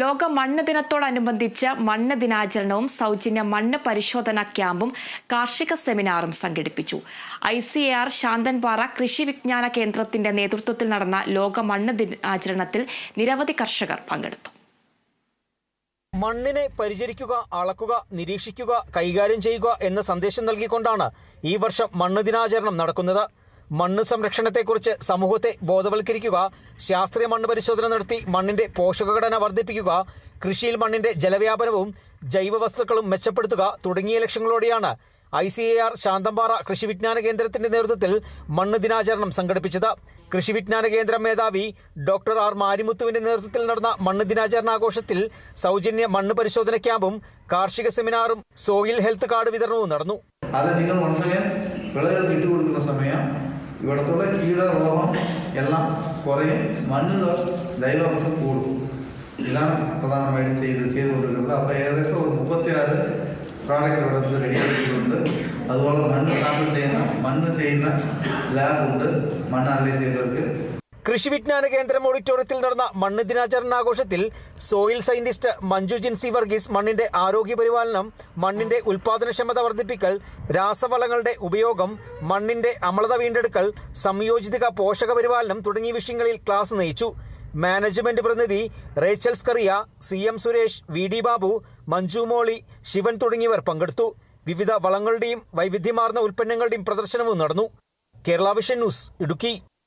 ലോക മണ്ണ് ദിനത്തോടനുബന്ധിച്ച് മണ്ണ് ദിനാചരണവും സൗജന്യ മണ്ണ് പരിശോധന ക്യാമ്പും കാർഷിക സെമിനാറും സംഘടിപ്പിച്ചു. I C A R Santhanpara കൃഷി വിജ്ഞാന കേന്ദ്രത്തിന്റെ നേതൃത്വത്തിൽ നടന്ന ലോക മണ്ണ് ദിനാചരണത്തിൽ നിരവധി കർഷകർ പങ്കെടുത്തു. മണ്ണിനെ പരിചരിക്കുക അളക്കുക നിരീക്ഷിക്കുക കൈകാര്യം ചെയ്യുക എന്ന സന്ദേശം നൽകിക്കൊണ്ടാണ് ഈ വർഷം മണ്ണ് ദിനാചരണം നടക്കുന്നത്. മണ്ണ് സംരക്ഷണത്തെക്കുറിച്ച് സമൂഹത്തെ ബോധവൽക്കരിക്കുക ശാസ്ത്രീയ മണ്ണ് പരിശോധന നടത്തി മണ്ണിന്റെ പോഷകഘടന വർദ്ധിപ്പിക്കുക കൃഷിയിൽ മണ്ണിന്റെ ജലവ്യാപനവും ജൈവവസ്തുക്കളും മെച്ചപ്പെടുത്തുക തുടങ്ങിയ ലക്ഷ്യങ്ങളോടെയാണ് I C A R Santhanpara കൃഷി വിജ്ഞാന കേന്ദ്രത്തിന്റെ നേതൃത്വത്തിൽ മണ്ണ് ദിനാചരണം സംഘടിപ്പിച്ചത്. കൃഷി വിജ്ഞാന കേന്ദ്ര മേധാവി ഡോക്ടർ ആർ. മാരിമുത്തുവിന്റെ നേതൃത്വത്തിൽ നടന്ന മണ്ണ് ദിനാചരണാഘോഷത്തിൽ സൗജന്യ മണ്ണ് പരിശോധന ക്യാമ്പും കാർഷിക സെമിനാറും സോയിൽ ഹെൽത്ത് കാർഡ് വിതരണവും നടന്നു. അത് നിങ്ങൾ വിളകൾ സമയം ഇവിടത്തുള്ള കീടരോഗം എല്ലാം കുറയും മണ്ണിൽ ജൈവാംശം കൂടും ഇതാണ് പ്രധാനമായിട്ട് ചെയ്ത് ചെയ്തുകൊണ്ടിരിക്കുന്നത് അപ്പോൾ ഏകദേശം ഒരു മുപ്പത്തിയാറ് പ്രോഡക്റ്റ് ഇവിടെ നിന്ന് റെഡിയാക്കിയിട്ടുണ്ട് അതുപോലെ മണ്ണ് സാമ്പിൾ ചെയ്യുന്ന മണ്ണ് ചെയ്യുന്ന ലാബുണ്ട് മണ്ണ് അനലൈസ് ചെയ്തവർക്ക് കൃഷി വിജ്ഞാന കേന്ദ്രം ഓഡിറ്റോറിയത്തിൽ നടന്ന മണ്ണ് ദിനാചരണാഘോഷത്തിൽ സോയിൽ സയന്റിസ്റ്റ് മഞ്ജു ജിൻസി വർഗീസ് മണ്ണിന്റെ ആരോഗ്യ പരിപാലനം മണ്ണിന്റെ ഉൽപാദനക്ഷമത വർദ്ധിപ്പിക്കൽ രാസവളങ്ങളുടെ ഉപയോഗം മണ്ണിന്റെ അമ്ലത വീണ്ടെടുക്കൽ സംയോജിത പോഷക പരിപാലനം തുടങ്ങിയ വിഷയങ്ങളിൽ ക്ലാസ് നയിച്ചു. മാനേജ്മെന്റ് പ്രതിനിധി Rachel Skaria C M Suresh V D Babu Manju Molly Sivan തുടങ്ങിയവർ പങ്കെടുത്തു. വിവിധ വളങ്ങളുടെയും വൈവിധ്യമാർന്ന ഉൽപ്പന്നങ്ങളുടെയും പ്രദർശനവും നടന്നു. Kerala Vision News Idukki.